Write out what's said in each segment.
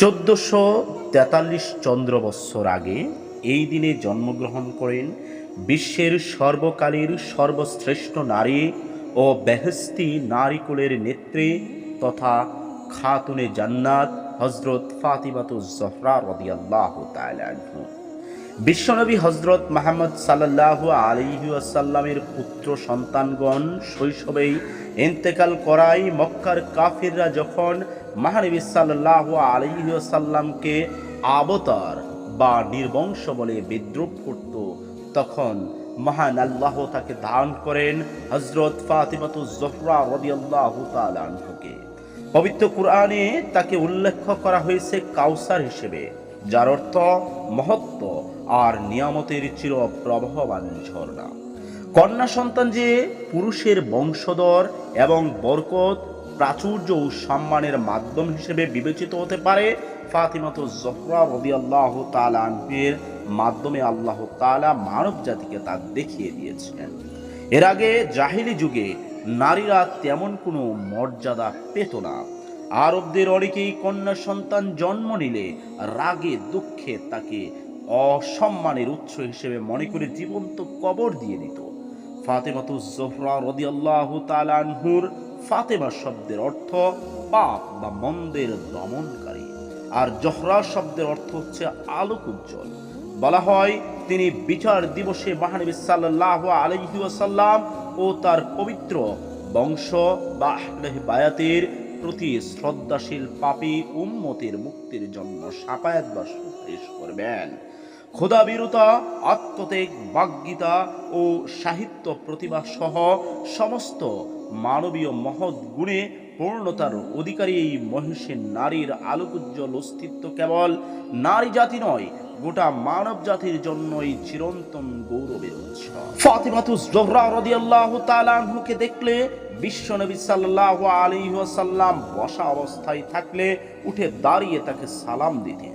চোদ্দশো তেতাল্লিশ চন্দ্র বৎসর আগে এই দিনে জন্মগ্রহণ করেন বিশ্বের সর্বকালের সর্বশ্রেষ্ঠ নারী ও বেহস্তি নারীকুলের নেত্রী তথা খাতুনে জান্নাত হজরত ফাতিমাতুজ জহরা রদিয়াল্লাহ বিশ্বনবী হজরত মাহমদ সাল্লাহ আলিহাসাল্লামের পুত্র সন্তানগণ শৈশবেই ইন্তেকাল করায় মক্কার কাফিররা যখন মহানবী সাল্লাহ আলিহাসাল্লামকে আবতার বা নির্বংশ বলে বিদ্রুপ করত। তখন মহান আল্লাহ তাকে দান করেন হজরত ফাতিমাতু জহরা রদিয়াল্লাহ তালানহুকে পবিত্র কোরআনে তাকে উল্লেখ করা হয়েছে কাউসার হিসেবে, যার অর্থ মহত্ব আর নিয়ামতের চির প্রবাহবান ঝর্ণা। কন্যা সন্তান যে পুরুষের বংশধর এবং বরকত প্রাচুর্য ও সম্মানের মাধ্যম হিসেবে বিবেচিত হতে পারে ফাতিমাত জহরা রবি আল্লাহ তালের মাধ্যমে আল্লাহ তালা মানব জাতিকে তা দেখিয়ে দিয়েছেন এর আগে জাহিলি যুগে নারীরা তেমন কোনো মর্যাদা পেত না। আরবদের অনেকেই কন্যা সন্তান জন্ম নিলে রাগে, দুঃখে তাকে অসম্মানের উৎস হিসেবে মনে করে জীবন্ত কবর দিয়ে দিত। ফাতেমাতু জোহরা রদিয়াল্লাহ তালানহুর ফাতেমা শব্দের অর্থ পাপ বা মন্দের দমনকারী। আর জহরা শব্দের অর্থ হচ্ছে আলোক উজ্জ্বল। বলা হয়, তিনি বিচার দিবসে মহানবী সাল্লাহ আলহি ওয়াসাল্লাম ও তার পবিত্র বংশ বা বায়াতের প্রতি শ্রদ্ধাশীল পাপী উম্মতের মুক্তির জন্য সাপায়াত বা সুপারিশ করবেন। ক্ষুধাবিরতা আত্মত্যাগ বাগ্যিতা ও সাহিত্য প্রতিভা সহ সমস্ত মানবীয় মহৎ গুণে পূর্ণতার অধিকারী এই মহিষের নারীর আলোকোজ্জ্বল অস্তিত্ব কেবল নারী জাতি নয়, গোটা মানব জাতির জন্যই চিরন্তন গৌরবের উৎস। ফাতিমাতু জোহরা রাদিয়াল্লাহু তাআলা দেখলে বিশ্বনবী সাল্লাল্লাহু আলাইহি ওয়াসাল্লাম বসা অবস্থায় থাকলে উঠে দাঁড়িয়ে তাকে সালাম দিতেন।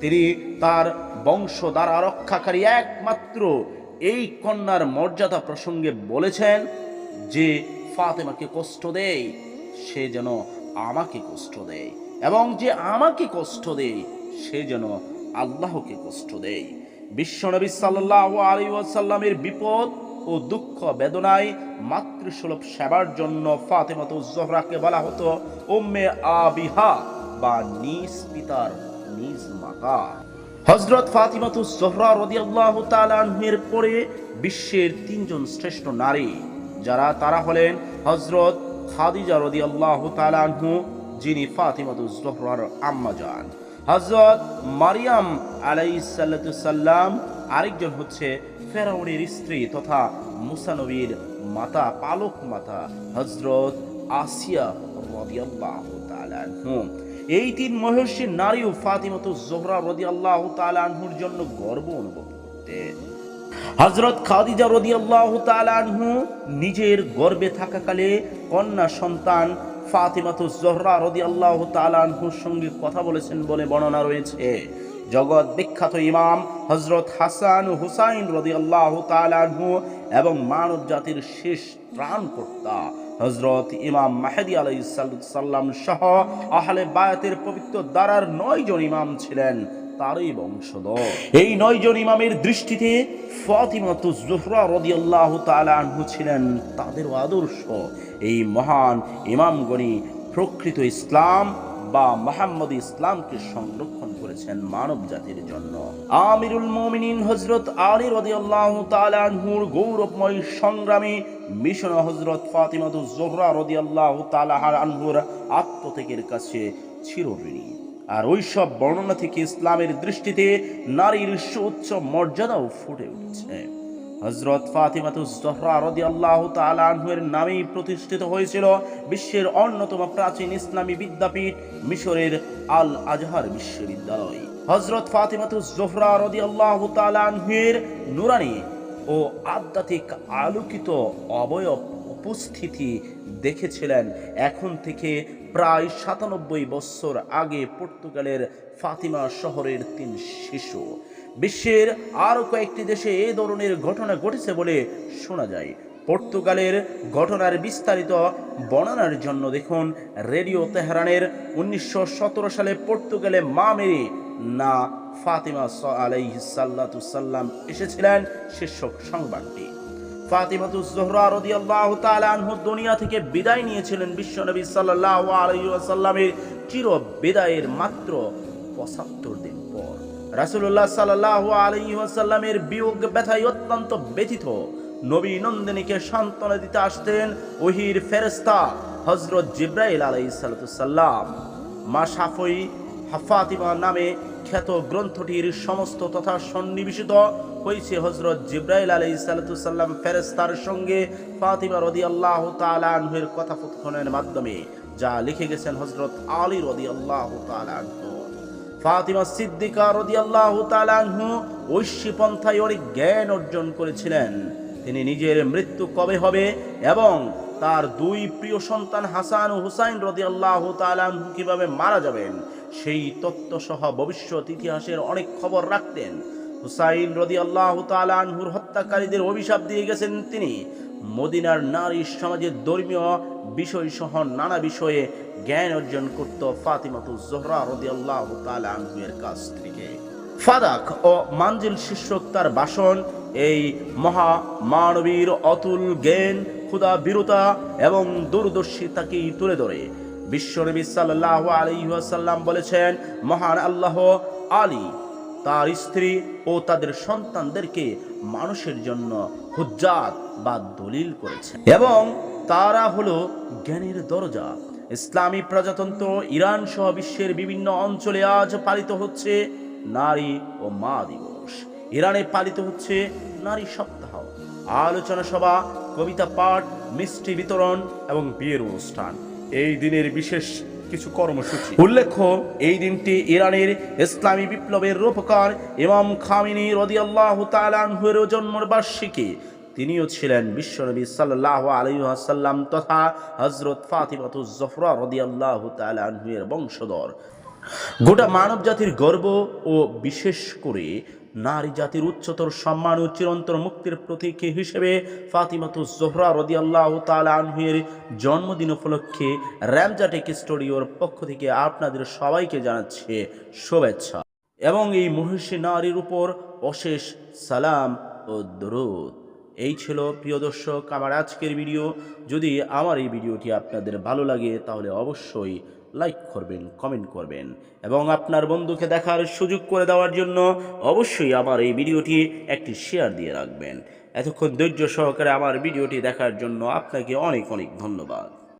তিনি তার বংশ দ্বারা রক্ষাকারী একমাত্র এই কন্যার মর্যাদা প্রসঙ্গে বলেছেন যে ফাতেমাকে কষ্ট দেয়, সে যেন আমাকে কষ্ট দেয়। এবং যে আমাকে কষ্ট দেয়, সে যেন আল্লাহকে কষ্ট দেয়। বিশ্বনবী সাল্লাহ আলী ওয়াসাল্লামের বিপদ ও দুঃখ বেদনায় মাতৃসুলভ সেবার জন্য ফাতেমাত জহরাকে বলা হতো উম্মে আবিহা বা নিজ পিতার নিজ মাতা। হজরত ফাতিমাতু জহরা রদিয়াল্লাহু তাআলার পরে বিশ্বের তিনজন শ্রেষ্ঠ নারী যারা তারা হলেন হজরত খাদিজা রদিয়াল্লাহু তাআলাহু যিনি ফাতিমাতু জহরার আম্মা যান হজরত মারিয়াম আলাইসাল্লাম আরেকজন হচ্ছে ফেরাউনের স্ত্রী তথা মুসানবীর মাতা, পালক মাতা হজরত আসিয়া রদিয়াল্লাহু তাআলাহু এই তিন মহর্ষি নারী ও ফাতিমত জোহরা রদি আল্লাহ তালানহুর জন্য গর্ব অনুভব করতেন। হজরত খাদিজা রদি আল্লাহ তালানহু নিজের গর্বে থাকাকালে কন্যা সন্তান ফাতিমাত জোহরা আল্লাহ তালানহুর সঙ্গে কথা বলেছেন বলে বর্ণনা রয়েছে। জগৎ বিখ্যাত ইমাম হজরত হাসান হুসাইন রদি আল্লাহ তালানহু এবং মানব জাতির শেষ ত্রাণকর্তা হজরত ইমাম মাহেদি আলাই সাল্লাম সহ আহলে বায়াতের পবিত্র দ্বারার নয় জন ইমাম ছিলেন। তারই বংশধর। এই নয় জন ইমামের দৃষ্টিতে ফাতিমাতু জোহরা রদিয়াল্লাহু তাআলা আনহু ছিলেন তাদের আদর্শ। এই মহান ইমামগণী প্রকৃত ইসলাম বা মোহাম্মদ ইসলামকে সংরক্ষণ করেছেন মানব জাতির জন্য। আমিরুল মুমিনিন হজরত আলী রদিয়াল্লাহু তাআলা আনহুর গৌরবময় সংগ্রামে মিশন হজরত ফাতিমাতু জোহরা রদিয়াল্লাহু তাআলা আনহুর আত্মত্যাগের কাছে চিরঋণী। আর ওইসব বর্ণনা থেকে ইসলামের দৃষ্টিতে নারীর সুউচ্চ মর্যাদাও ফুটে উঠছে। হজরত ফাতিমাতুজ জহরা রাদিয়াল্লাহু তাআলা আনহুর নামেই প্রতিষ্ঠিত হয়েছিল বিশ্বের অন্যতম প্রাচীন ইসলামী বিদ্যাপীঠ মিশরের আল আজহার বিশ্ববিদ্যালয়। হজরত ফাতিমাতুজ জোহরা রাদিয়াল্লাহু তাআলা আনহুর নুরানি ও আধ্যাত্মিক আলোকিত অবয়ব উপস্থিতি দেখেছিলেন। এখন থেকে প্রায় সাতানব্বই বছর আগে পর্তুগালের ফাতিমা শহরের তিন শিশু। বিশ্বের আরও কয়েকটি দেশে এ ধরনের ঘটনা ঘটেছে বলে শোনা যায়। পর্তুগালের ঘটনার বিস্তারিত বর্ণনার জন্য দেখুন রেডিও তেহরানের উনিশশো সতেরো সালে পর্তুগালে মা মেরি না ফাতিমা আলাইহিসাল্লাতুসাল্লাম এসেছিলেন। শীর্ষক সংবাদটি। ফাতিমাতু জোহরা রাদিয়াল্লাহু তাআলা আনহু দুনিয়া থেকে বিদায় নিয়েছিলেন বিশ্বনবী সাল্লাল্লাহু আলাইহি ওয়াসাল্লামের চির বিদায়ের মাত্র 75 দিন পর। রাসূলুল্লাহ সাল্লাল্লাহু আলাইহি ওয়াসাল্লামের বিয়োগ ব্যথায় অত্যন্ত ব্যথিত। নবী নন্দিনীকে সান্ত্বনা দিতে আসতেন ওহির ফেরেশতা হযরত জিব্রাইল আলাইহিস সালাম। মা সাফই ফাতিমা নামে খ্যাত গ্রন্থটির সমস্ত তথা সন্নিবেশিত হয়েছে হজরত জিব্রাইল আলাই সালাতুসাল্লাম ফেরেস্তার সঙ্গে ফাতিমা রদি আল্লাহ তালাহের কথোপকথনের মাধ্যমে, যা লিখে গেছেন হজরত আলী রদি আল্লাহ তালাহ ফাতিমা সিদ্দিকা রদি আল্লাহ তালাহু ঐশী পন্থায় অনেক জ্ঞান অর্জন করেছিলেন। তিনি নিজের মৃত্যু কবে হবে এবং তার দুই প্রিয় সন্তান হাসান ও হুসাইন রদি আল্লাহ তালাহু কীভাবে মারা যাবেন, সেই তত্ত্ব সহ ভবিষ্যৎ ইতিহাসের অনেক খবর রাখতেন। হুসাইন রদি আল্লাহ তালাহুর হত্যাকারীদের অভিশাপ দিয়ে গেছেন তিনি। মদিনার নারী সমাজের ধর্মীয় বিষয় সহ নানা বিষয়ে জ্ঞান অর্জন করত ফাতিমাতু জোহরা রদি আল্লাহ তালাহুয়ের কাছ থেকে। ফাদাক ও মানজিল শীর্ষক তার ভাষণ, এই মহা মানবীর অতুল জ্ঞান ক্ষুদা বীরতা এবং দূরদর্শিতাকেই তুলে ধরে। বিশ্বনবী সাল্লাহ আলহিহাসাল্লাম বলেছেন, মহান আল্লাহ আলী, তার স্ত্রী ও তাদের সন্তানদেরকে মানুষের জন্য হুজ্জাত বা দলিল করেছেন। এবং তারা হলো জ্ঞানের দরজা। ইসলামী প্রজাতন্ত্র ইরান সহ বিশ্বের বিভিন্ন অঞ্চলে আজ পালিত হচ্ছে নারী ও মা দিবস। ইরানে পালিত হচ্ছে নারী সপ্তাহ। আলোচনা সভা কবিতা পাঠ, মিষ্টি বিতরণ এবং বিয়ের অনুষ্ঠান। এই দিনের বিশেষ কিছু কর্মসূচি। উল্লেখ্য, এই দিনটি ইরানের ইসলামী বিপ্লবের রূপকার ইমাম খামিনি রদিয়াল্লাহ তালানহুর জন্মের বার্ষিকী তিনিও ছিলেন বিশ্বনবী সাল্লাহ আলহাসাল্লাম তথা হজরত ফাতিমাতু জফরা রদিয়াল্লাহ তালানহুয়ের বংশধর। গোটা মানব জাতির গর্ব ও বিশেষ করে নারী জাতির উচ্চতর সম্মান ও চিরন্তর মুক্তির প্রতীক হিসেবে ফাতিমাতু জোহরা রদি আল্লাহ তালাহের জন্মদিন উপলক্ষে র্যামজাটেক স্টুডিওর পক্ষ থেকে আপনাদের সবাইকে জানাচ্ছে শুভেচ্ছা। এবং এই মহিষী নারীর উপর অশেষ সালাম ও দরুদ। এই ছিল প্রিয় দর্শক, আমার আজকের ভিডিও। যদি আমার এই ভিডিওটি আপনাদের ভালো লাগে, তাহলে অবশ্যই লাইক করবেন কমেন্ট করবেন। এবং আপনার বন্ধুকে দেখার সুযোগ করে দেওয়ার জন্য অবশ্যই আমার এই ভিডিওটি একটি শেয়ার দিয়ে রাখবেন। এতক্ষণ ধৈর্য সহকারে আমার ভিডিওটি দেখার জন্য আপনাকে অনেক অনেক ধন্যবাদ।